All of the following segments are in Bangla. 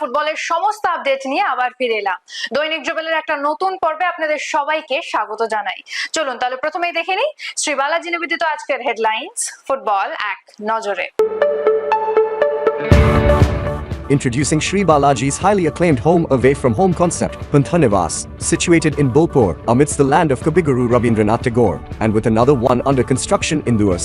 ফুটবলের সমস্ত আপডেট নিয়ে আবার ফিরে এলাম দৈনিক জুবেলের একটা নতুন পর্বে আপনাদের সবাইকে স্বাগত জানাই চলুন তাহলে প্রথমেই দেখে নিই শ্রী বালাজি নিবেদিত আজকের হেডলাইন্স ফুটবল এক নজরে Introducing Sri Balaji's highly acclaimed home away from home concept, Panthanivas, situated in Bolpur amidst the land of Kabiguru Rabindranath Tagore, and with another one under construction in Duas.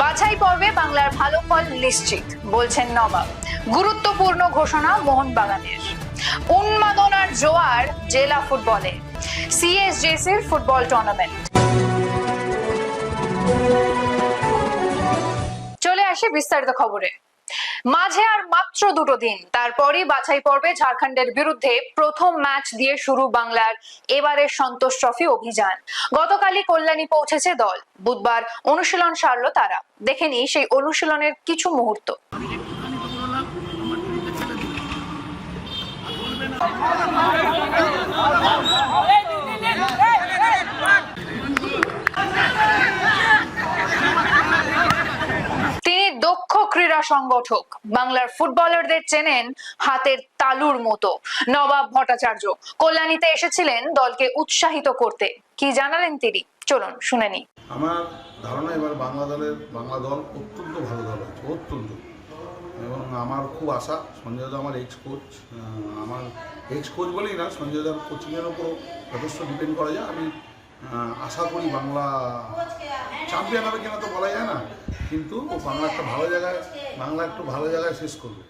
বাছাই পর্বে বাংলার ভালো ফল নিশ্চিত, বলছেন নবাব। গুরুত্বপূর্ণ ঘোষণা মোহনবাগানের। উন্মাদনার জোয়ার জেলা ফুটবলে। সিএসজেসির ফুটবল টুর্নামেন্ট। চলে আসে বিস্তারিত খবরে। মাঝে আর মাত্র দুটো দিন। তারপরই বাছাই পর্বে ঝাড়খণ্ডের বিরুদ্ধে প্রথম ম্যাচ দিয়ে শুরু বাংলার এবারের সন্তোষ ট্রফি অভিযান। গতকালই কল্যাণী পৌঁছেছে দল। বুধবার অনুশীলন সারল তারা। দেখে নিই সেই অনুশীলনের কিছু মুহূর্ত দক্ষ ক্রীড়া সংগঠক বাংলার ফুটবলারদের চেনেন হাতের তালুর মতো। নবাব ভট্টাচার্য কল্যাণীতে এসেছিলেন দলকে উৎসাহিত করতে। কি জানালেন তিনি? চলুন, শুনে নিই। আমার ধারণা এবার বাংলা দলের, বাংলা দল অত্যন্ত ভালো দল হচ্ছে অত্যন্ত। এবং আমার খুব আশা, সঞ্জয় দা আমার এক্স কোচ আমার এক্স কোচ বলেই না, সঞ্জয় দার কোচিংয়ের ওপর যথেষ্ট ডিপেন্ড করা যায়। আমি আশা করি বাংলা চ্যাম্পিয়ন হবে কিনা তো বলা যায় না। কিন্তু বাংলা একটা ভালো জায়গায় বাংলা একটু ভালো জায়গায় শেষ করবে।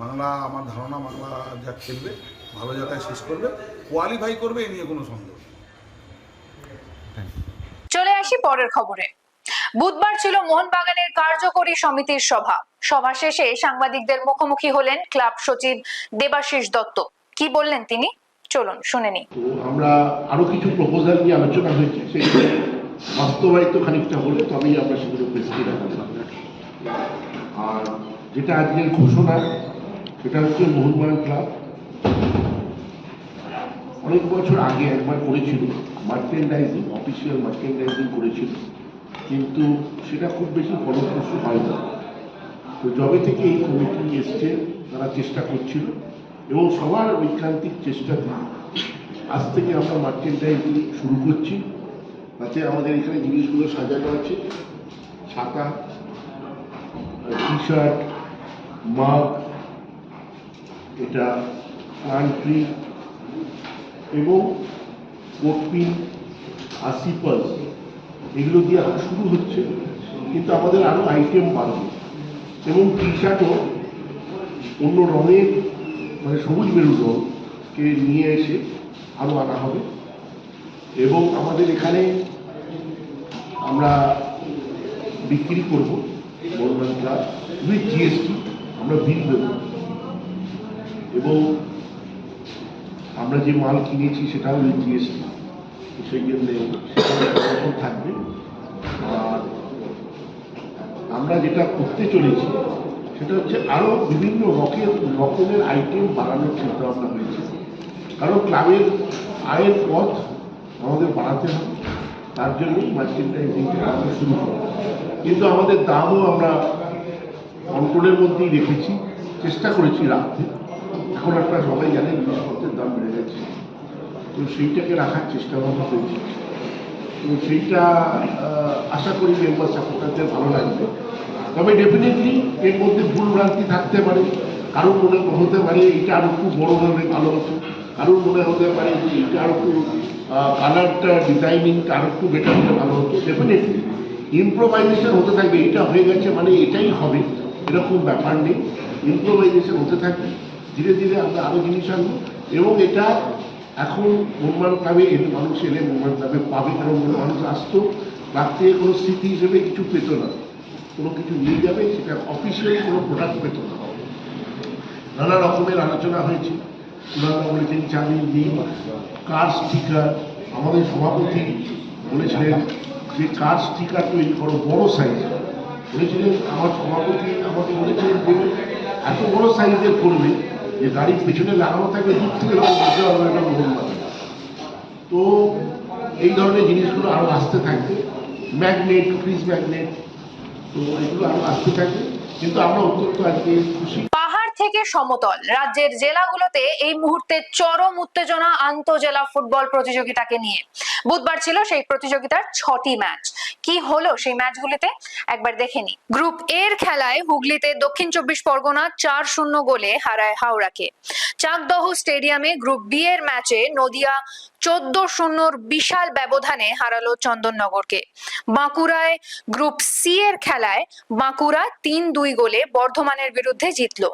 বাংলা আমার ধারণা বাংলা যা খেলবে ভালো জায়গায় শেষ করবে। কোয়ালিফাই করবে এ নিয়ে কোনো সন্দেহ চলে আসি পরের খবরে। বুধবার ছিল মোহনবাগানের কার্যকরী সমিতির সভা। সভা শেষে সাংবাদিকদের মুখোমুখি হলেন ক্লাব সচিব দেবাশিস দত্ত। কি বললেন তিনি? চলুন শুনে নিই। আমরা আরও কিছু প্রপোজাল নিয়ে আলোচনা হয়েছে সেগুলো বাস্তবায়িত খানিকটা হলে তবেই আমরা সেগুলো প্রেসিডেন্ট রাখলাম আর যেটা আজকের ঘোষণা, সেটা হচ্ছে মোহনবাগান ক্লাব। অনেক বছর আগে একবার করেছিল মার্চেন্ডাইজিং অফিসিয়াল মার্চেন্ডাইজিং করেছিল। কিন্তু সেটা খুব বেশি ফলপ্রসূ হয় না তো যবে থেকে এই কমিটি এসছে, তারা চেষ্টা করছিল, এবং সবার ঐকান্তিক চেষ্টাতে আজ থেকে আমরা মার্চেন্ডাইজিং শুরু করছি। তাতে আমাদের এখানে জিনিসগুলো সাজানো আছে। ছাতা টি শার্ট মাগ, এটা কান্ট্রি, এবং কোটপিন পার্স এগুলো দিয়ে শুরু হচ্ছে, কিন্তু আমাদের আরও আইটেম বাড়বে। এবং টি শার্টও অন্য রঙের মানে সবুজ মেরুন রঙকে নিয়ে এসে আরও আনা হবে। এবং আমাদের এখানে আমরা বিক্রি করব বর্মান ক্লাস উইথ জিএসটি আমরা বিল দেব। এবং আমরা যে মাল কিনেছি সেটাও উইথ জিএসটি সেই জন্য থাকবে। আর আমরা যেটা করতে চলেছি, সেটা হচ্ছে আরও বিভিন্ন রকের রকমের আইটেম বাড়ানোর চিন্তা ভাবনা হয়েছে। কারণ ক্লাবের আয়ের পথ আমাদের বাড়াতে হবে। তার জন্যই মার্চেন্টাইজিংটা আমরা শুরু করি কিন্তু আমাদের দামও আমরা কন্ট্রোলের মধ্যেই রেখেছি। চেষ্টা করেছি রাখতে। এখন একটা সবাই জানেন জিনিসপত্রের দাম বেড়ে গেছে। তো সেইটাকে রাখার চেষ্টা ভাবনা করেছি। তো সেইটা আশা করি মেম্বার সাপোর্টারদের ভালো লাগবে। তবে ডেফিনেটলি এর মধ্যে ভুল ভ্রান্তি থাকতে পারে। কারোর মনে হতে পারে এটা আরও খুব বড় হলে ভালো হতো কারোর মনে হতে পারে যে এটা আরও একটু কালারটা ডিজাইনিংটা আরও একটু বেটার হলে ভালো হতো ডেফিনেটলি ইম্প্রোভাইজেশন হতে থাকবে, এটা হয়ে গেছে মানে এটাই হবে। এরকম ব্যাপার নেই ইম্প্রোভাইজেশন হতে থাকবে। ধীরে ধীরে আমরা আরও জিনিস আনব, এবং এটা এখন মোহনবাগান ক্লাবে এলে মানুষ এলে মোহনবাগান ক্লাবে পাবে, কারণ মানুষ আসতো। ক্লাব থেকে কোনো স্মৃতি হিসেবে কিছু পেত না। কোনো কিছু নিয়ে যাবে, সেটা অফিসিয়ালি কোনো প্রোডাক্ট পেত না। নানা রকমের আলোচনা হয়েছে। বলেছেন চাঁদির দিন কার স্টিকার আমাদের সভাপতি বলেছিলেন যে কার স্টিকার তৈরি করো, বড় সাইজ বলেছিলেন, আমার সভাপতি আমাকে বলেছিলেন যে এত বড় সাইজের করবে যে গাড়ির পেছনে লাগানো থাকবে দূর থেকে বুঝতে মোহনবাগান তো এই ধরনের জিনিসগুলো আরও আসতে থাকবে। ম্যাগনেট ফ্রিজ ম্যাগনেট তো এগুলো আরও আসতে থাকবে। কিন্তু আমরা অত্যন্ত আজকে খুশি। থেকে সমতল। রাজ্যের জেলাগুলোতে এই মুহূর্তে চরম উত্তেজনা আন্তজেলা ফুটবল প্রতিযোগিতাকে নিয়ে। বুধবার ছিল সেই প্রতিযোগিতার ছটি ম্যাচ। কি হলো সেই ম্যাচগুলিতে? একবার দেখে নি গ্রুপ এর খেলায় হুগলিতে দক্ষিণ চব্বিশ পরগনা চার শূন্য গোলে হারায় হাওড়াকে। চাকদহ স্টেডিয়ামে গ্রুপ বি এর ম্যাচে নদিয়া চোদ্দ শূন্যর বিশাল ব্যবধানে হারালো চন্দননগরকে। বাঁকুড়ায় গ্রুপ সি এর খেলায় বাঁকুড়া তিন দুই গোলে বর্ধমানের বিরুদ্ধে জিতল।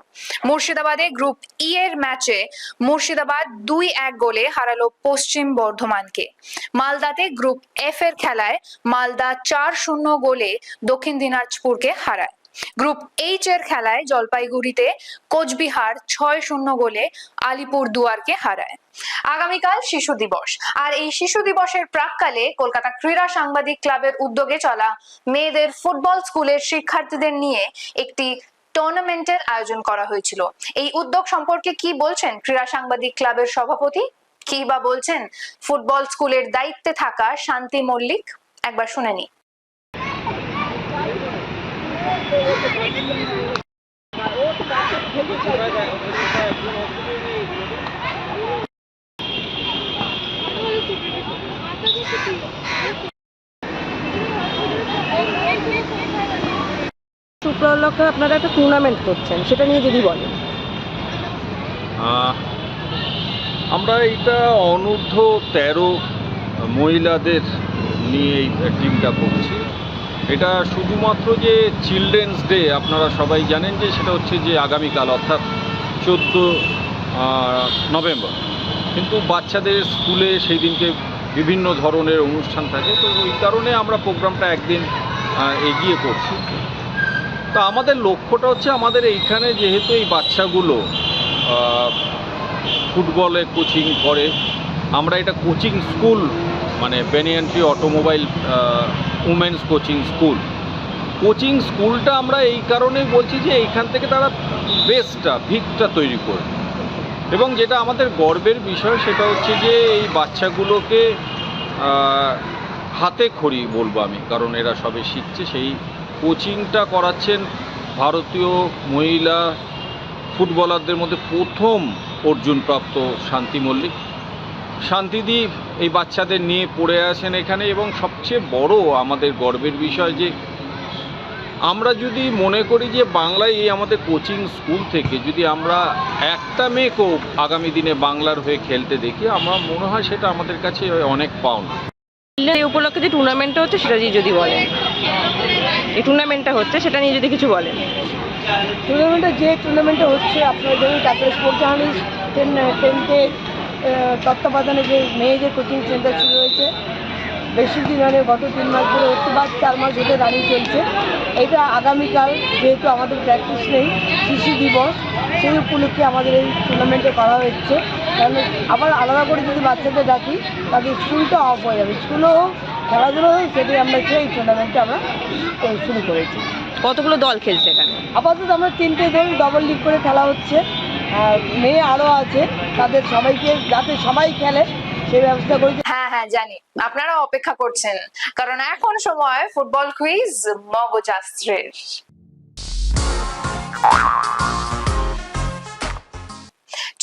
মুর্শিদাবাদে গ্রুপ ই এর ম্যাচে মুর্শিদাবাদ দুই এক গোলে হারালো পশ্চিম বর্ধমানকে। মালদাতে গ্রুপ এফ এর খেলায় মালদা চার শূন্য গোলে দক্ষিণ দিনাজপুরকে হারায়। গ্রুপ এইচ এর খেলায় জলপাইগুড়িতে কোচবিহার ছয় শূন্য গোলে আলিপুর দুয়ারকে হারায়। আগামীকাল শিশু দিবস। আর এই শিশু দিবসের প্রাককালে কলকাতা ক্রীড়া সাংবাদিক ক্লাবের উদ্যোগে চলা মেয়েদের ফুটবল স্কুলের শিক্ষার্থীদের নিয়ে একটি টুর্নামেন্টের আয়োজন করা হয়েছিল। এই উদ্যোগ সম্পর্কে কি বলছেন ক্রীড়া সাংবাদিক ক্লাবের সভাপতি? কি বা বলছেন ফুটবল স্কুলের দায়িত্বে থাকা শান্তি মল্লিক? একবার শুনে নি উপলক্ষে আপনারা একটা টুর্নামেন্ট করছেন, সেটা নিয়ে যদি বলেন। আমরা এটা অনূর্ধ্ব তেরো মহিলাদের নিয়ে এই টিমটা করছি। এটা শুধুমাত্র যে চিলড্রেন্স ডে, আপনারা সবাই জানেন যে সেটা হচ্ছে যে আগামীকাল, অর্থাৎ চোদ্দ নভেম্বর। কিন্তু বাচ্চাদের স্কুলে সেই দিনকে বিভিন্ন ধরনের অনুষ্ঠান থাকে, তো ওই কারণে আমরা প্রোগ্রামটা একদিন এগিয়ে করছি। তা আমাদের লক্ষ্যটা হচ্ছে আমাদের এইখানে যেহেতু এই বাচ্চাগুলো ফুটবলে কোচিং করে, আমরা এটা কোচিং স্কুল মানে Banyan Tree automobile women's coaching school coaching স্কুলটা আমরা এই কারণেই বলছি যে এইখান থেকে তারা বেসটা ভিতটা তৈরি করবে এবং যেটা আমাদের গর্বের বিষয় সেটা হচ্ছে যে এই বাচ্চাগুলোকে হাতে খড়ি বলব আমি, কারণ এরা সবে শিখছে সেই কোচিংটা করাচ্ছেন ভারতীয় মহিলা ফুটবলারদের মধ্যে প্রথম অর্জুনপ্রাপ্ত শান্তি মল্লিক। শান্তিদি এই বাচ্চাদের নিয়ে পড়ে আসেন এখানে এবং সবচেয়ে বড় আমাদের গর্বের বিষয় যে আমরা যদি মনে করি যে বাংলায় এই আমাদের কোচিং স্কুল থেকে যদি আমরা একটা মেয়েকেও আগামী দিনে বাংলার হয়ে খেলতে দেখি আমার মনে হয় সেটা আমাদের কাছে অনেক পাওনা। এই উপলক্ষে যে টুর্নামেন্টটা হচ্ছে সেটা নিয়ে যদি বলেন। এই টুর্নামেন্টটা হচ্ছে সেটা নিয়ে যদি কিছু বলেন। টুর্নামেন্টে যে টুর্নামেন্টটা হচ্ছে আপনার যেমন টাটা স্পোর্টস জার্নালিস্ট টেন টেনতে তত্ত্বাবধানে যে মেয়েদের কোচিং সেন্টার শুরু হয়েছে বেশি দিন মানে গত তিন মাস ধরে হচ্ছে বা চার মাস ধরে দাঁড়িয়ে চলছে। এটা আগামীকাল যেহেতু আমাদের প্র্যাকটিস নেই শিশু দিবস সেই উপলক্ষে আমাদের এই টুর্নামেন্টে করা হচ্ছে। কারণ আবার আলাদা করে যদি বাচ্চাদের ডাকি তাদের স্কুলটা অফ হয়ে যাবে। স্কুলও হোক খেলাধুলো হোক সেটাই আমরা এই টুর্নামেন্টটা আমরা শুরু করেছি। কতগুলো দল খেলছে এখানে? আপাতত আমরা তিনটে দল ডবল লিগ করে খেলা হচ্ছে। আর মেয়ে আরও আছে। তাদের সবাইকে, যাতে সবাই খেলে সেই ব্যবস্থা করেছে হ্যাঁ হ্যাঁ জানি। আপনারা অপেক্ষা করছেন। কারণ এখন সময় ফুটবল কুইজ মগজাস্ত্রের।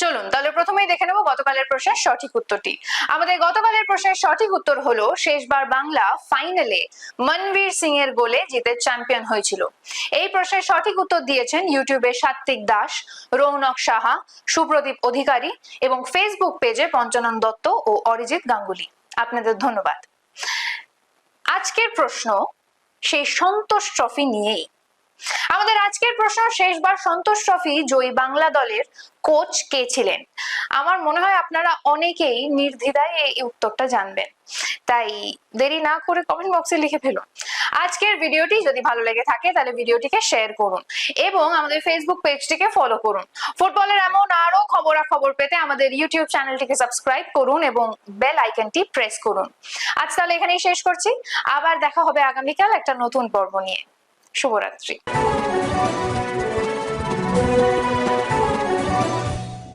চলুন, তাহলে প্রথমেই দেখে নেব গতকালের প্রশ্নের সঠিক উত্তরটি। আমাদের গতকালের প্রশ্নের সঠিক উত্তর হলো, শেষবার বাংলা ফাইনালে মনবীর সিং এর গোলে জিতে চ্যাম্পিয়ন হয়েছিল। এই প্রশ্নের সঠিক উত্তর দিয়েছেন ইউটিউবে সাত্বিক দাস, রৌনক সাহা, সুপ্রদীপ অধিকারী এবং ফেসবুক পেজে পঞ্চানন দত্ত ও অরিজিৎ গাঙ্গুলি। আপনাদের ধন্যবাদ। আজকের প্রশ্ন, সেই সন্তোষ ট্রফি নিয়েই। আমাদের আজকের প্রশ্ন, শেষবার সন্তোষ ট্রফি জয়ী বাংলা দলের কোচ কে ছিলেন? আমার মনে হয় আপনারা অনেকেই নির্দ্বিধায় এই উত্তরটা জানবেন। তাই দেরি না করে কমেন্ট বক্সে লিখে ফেলুন। আজকের ভিডিওটি যদি ভালো লেগে থাকে, তাহলে ভিডিওটিকে শেয়ার করুন এবং আমাদের ফেসবুক পেজটিকে ফলো করুন। ফুটবলের এমন আরও খবরাখবর পেতে আমাদের ইউটিউব চ্যানেলটিকে সাবস্ক্রাইব করুন এবং বেল আইকনটি প্রেস করুন। আজ তাহলে এখানেই শেষ করছি। আবার দেখা হবে আগামীকাল একটা নতুন পর্ব নিয়ে। শুভরাত্রি